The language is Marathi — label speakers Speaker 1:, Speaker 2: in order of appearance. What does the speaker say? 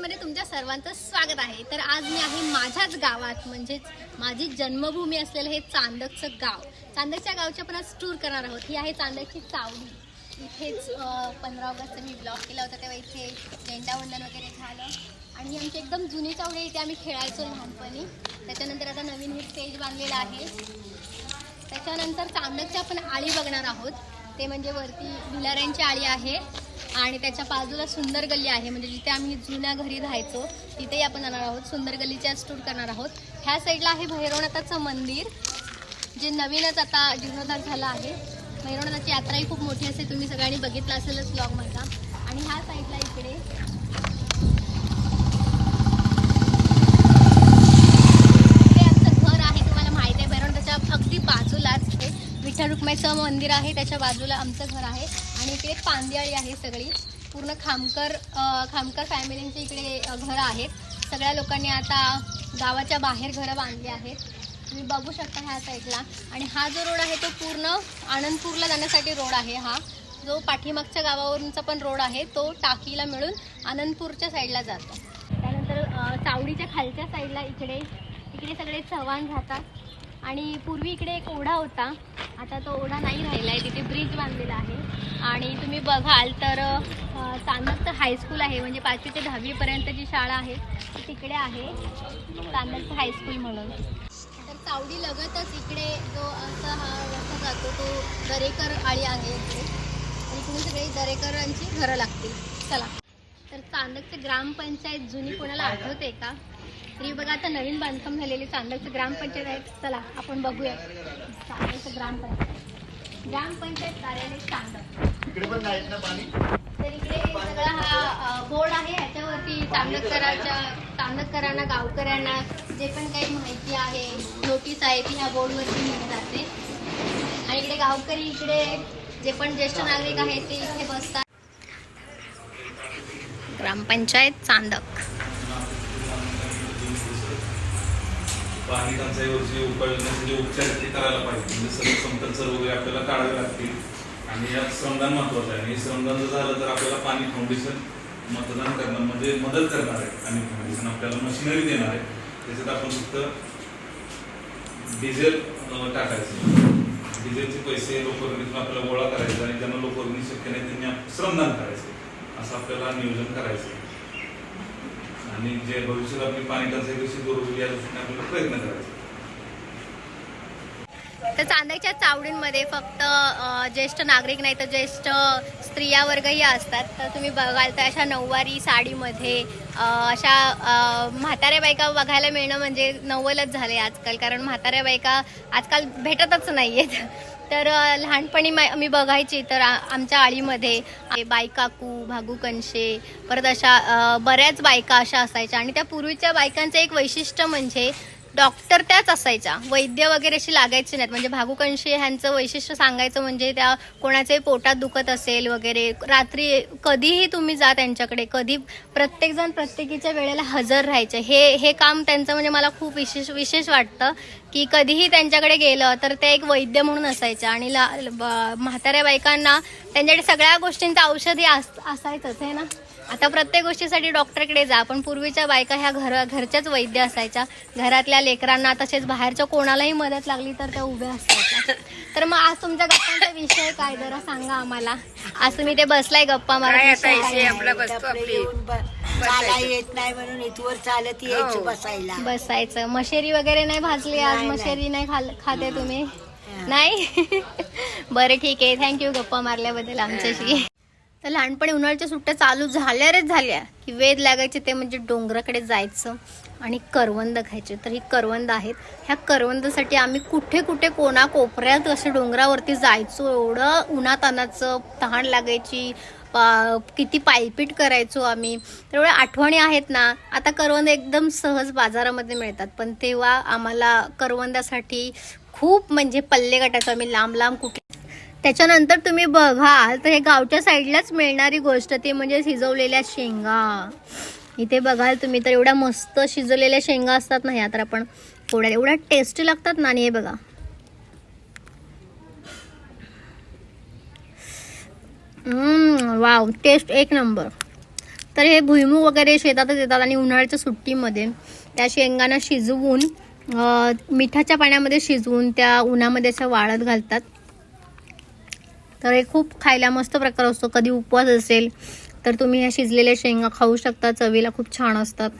Speaker 1: मध्ये तुमच्या सर्वांचं स्वागत आहे. तर आज मी आहे माझ्याच गावात म्हणजेच माझी जन्मभूमी असलेलं हे चांदकचं गाव. चांदकच्या गावच्या पण आज टूर करणार आहोत. ही आहे चांदकची चावडी. इथेच पंधरा ऑगस्टचा मी ब्लॉग केला होता. तेव्हा इथे झेंडावंदन वगैरे झालं. आणि आमची एकदम जुनी चावडी आहे, इथे आम्ही खेळायचो लहानपणी. त्याच्यानंतर आता नवीन हे स्टेज बांधलेलं आहे. त्याच्यानंतर चांदकच्या आपण आळी बघणार आहोत. ते म्हणजे वरती भिलाऱ्यांची आळी आहे. आणि त्याच्या बाजूला सुंदर गल्ली आहे. म्हणजे जिथे आम्ही जुन्या घरी राहायचो तिथेही आपण जाणार आहोत. सुंदर गल्लीच्या टूर करणार आहोत. ह्या साईडला आहे भैरवनाथाचं मंदिर जे नवीनच आता जीर्णोद्धार झाला आहे. भैरवनाथाची यात्राही खूप मोठी असते तुम्ही सगळ्यांनी बघितलं असेलच ब्लॉग माझा. आणि ह्या साईडला इकडे घर आहे तुम्हाला माहिती आहे. अगदी बाजूलाच हे विठ्ठल रुक्माईचं मंदिर आहे. त्याच्या बाजूला आमचं घर आहे. आणि इकडे पांदियाळी आहे सगळी. पूर्ण खामकर खामकर फॅमिलींचे इकडे घरं आहेत. सगळ्या लोकांनी आता गावाच्या बाहेर घरं बांधली आहेत. तुम्ही बघू शकता ह्या साईडला. आणि हा जो रोड आहे तो पूर्ण आनंदपूरला जाण्यासाठी रोड आहे हा. जो पाठीमागच्या गावावरूनचा पण रोड आहे तो टाकीला मिळून आनंदपूरच्या साईडला जातो. त्यानंतर चावडीच्या खालच्या साईडला इकडे इकडे सगळे चव्हाण राहतात. आणि पूर्वी इकडे एक ओढा होता. आता तो ओढा नाही राहिला आहे तिथे ब्रिज बांधलेला आहे. आणि तुम्ही बघाल तर अ, चांदकचं हायस्कूल आहे म्हणजे पाचवी ते दहावीपर्यंत जी शाळा आहे. ती तिकडे आहे चांदकचं हायस्कूल म्हणून. तर चावडी लगतच इकडे जो असा हा रस्ता जातो तो दरेकर आळी आहे इकडे. आणि तुम्ही सगळी दरेकरांची घरं लागतील. चला. तर चांदकचे ग्रामपंचायत जुनी कोणाला आठवते का? तरी बघा आता नवीन बांधकाम झालेली चांदकचं ग्रामपंचायत आहे. चला आपण बघूया. चांदकचं ग्रामपंचायत. ग्रामपंचायत कार्यालय
Speaker 2: इकडे पण ना पाणी?
Speaker 1: तर इकडे सगळा हा बोर्ड आहे ह्याच्यावरती चांदकराच्या चांदकरांना गावकऱ्यांना जे पण काही माहिती आहे नोटीस आहे ती ह्या बोर्डवरती मिळत जाते. आणि इकडे गावकरी इकडे जे पण ज्येष्ठ नागरिक आहेत ते इथे बसतात. ग्रामपंचायत चांदक.
Speaker 3: पाणी टंचाईवरची उपाययोजनाचे उपचार ते करायला पाहिजे. म्हणजे सर्व समतल वगैरे आपल्याला काढावे लागतील. आणि यात श्रमदान महत्वाचं आहे. आणि श्रमदान जर झालं तर आपल्याला पाणी फाउंडेशन मतदान करणार म्हणजे मदत करणार आहे. आणि फाउंडेशन आपल्याला मशिनरी देणार आहे. त्याच्यात आपण फक्त डिझेल टाकायचं. डिझेलचे पैसे लोकवर्गणीतून आपल्याला गोळा करायचं आणि ज्यांना लोकवर्गणी शक्य नाही त्यांनी श्रमदान करायचं. असं आपल्याला नियोजन करायचं आहे. आणि जे भविष्यात आपली पाणी टंचाई कशी दूर होईल या दृष्टीने आपल्याला प्रयत्न करायचा.
Speaker 1: तर चांदकच्या चावडींमध्ये फक्त ज्येष्ठ नागरिक नाही तर ज्येष्ठ स्त्रिया वर्गही असतात. तर तुम्ही बघाल तर अशा नऊवारी साडीमध्ये अशा म्हाताऱ्या बायका बघायला मिळणं म्हणजे नव्वलच झाले आजकाल. कारण म्हाताऱ्या बायका आजकाल भेटतच नाही आहेत तर लहानपणी मा- मी बघायची तर आमच्या आळीमध्ये बायकाकू भागू कणशे परत अशा बऱ्याच बायका अशा असायच्या. आणि त्या पूर्वीच्या बायकांचं एक वैशिष्ट्य म्हणजे डॉक्टर त्याच असायच्या. वैद्य वगैरे अशी लागायची नाहीत. म्हणजे भागुकंशी ह्यांचं वैशिष्ट्य सांगायचं म्हणजे त्या कोणाचे पोटात दुखत असेल वगैरे रात्री कधीही तुम्ही जा त्यांच्याकडे कधी प्रत्येकजण प्रत्येकीच्या वेळेला हजर राहायचे. हे हे काम त्यांचं म्हणजे मला खूप विशेष विशेष वाटतं की कधीही त्यांच्याकडे गेलं तर ते एक वैद्य म्हणून असायच्या आणि ला ब- म्हाताऱ्या बायकांना त्यांच्याकडे सगळ्या गोष्टींचं औषधी असायचंच आहे ना? आता प्रत्येक गोष्टीसाठी डॉक्टरकडे जा. पण पूर्वीच्या बायका ह्या घर घरच्याच वैद्य असायच्या. घरातल्या लेकरांना तसेच बाहेरच्या कोणालाही मदत लागली तर त्या उभ्या असायच्या. तर मग आज तुमच्या गप्पांचा विषय काय? जरा सांगा आम्हाला. आज तुम्ही ते बसलाय गप्पा
Speaker 4: काय आता इथे? आपला बसतो
Speaker 5: आपलं चाला येत नाही म्हणून इथवर चालत यायचं
Speaker 4: हो.
Speaker 5: बसायला.
Speaker 1: बसायचं. मशेरी वगैरे नाही भाजली आज? मशेरी नाही खाल खाते तुम्ही? नाही? बरं ठीक आहे. थँक्यू गप्पा मारल्याबद्दल आमच्याशी. तर लहानपणी उन्हाळ्याच्या सुट्ट्या चालू झाल्या रे झाल्या. की वेद लागायचे ते म्हणजे डोंगराकडे जायचं आणि करवंद खायचे. तर ही करवंद आहेत. ह्या करवंदासाठी आम्ही कुठे कुठे कोणा कोपऱ्यात असे डोंगरावरती जायचो एवढं उन्हातानाचं तहान लागायची पा किती पायपीट करायचो आम्ही. तर एवढ्या आठवणी आहेत ना. आता करवंद एकदम सहज बाजारामध्ये मिळतात. पण तेव्हा आम्हाला करवंदासाठी खूप म्हणजे पल्ले गटायचो आम्ही लांब लांब कुठे त्याच्यानंतर तुम्ही बघाल तर हे गावच्या साईडलाच मिळणारी गोष्ट ती म्हणजे शिजवलेल्या शेंगा. इथे बघाल तुम्ही तर एवढ्या मस्त शिजवलेल्या शेंगा असतात ना ह्या तर आपण पोळ्या एवढ्या टेस्टी लागतात ना आणि हे बघा. वाव टेस्ट एक नंबर. तर हे भुईमूग वगैरे शेतातच येतात आणि उन्हाळ्याच्या सुट्टीमध्ये. त्या शेंगांना शिजवून मिठाच्या पाण्यामध्ये शिजवून त्या उन्हामध्ये अशा वाळत घालतात. तर हे खूप खायला मस्त प्रकार असतो. कधी उपवास असेल तर तुम्ही ह्या शिजलेल्या शेंगा खाऊ शकता चवीला खूप छान असतात.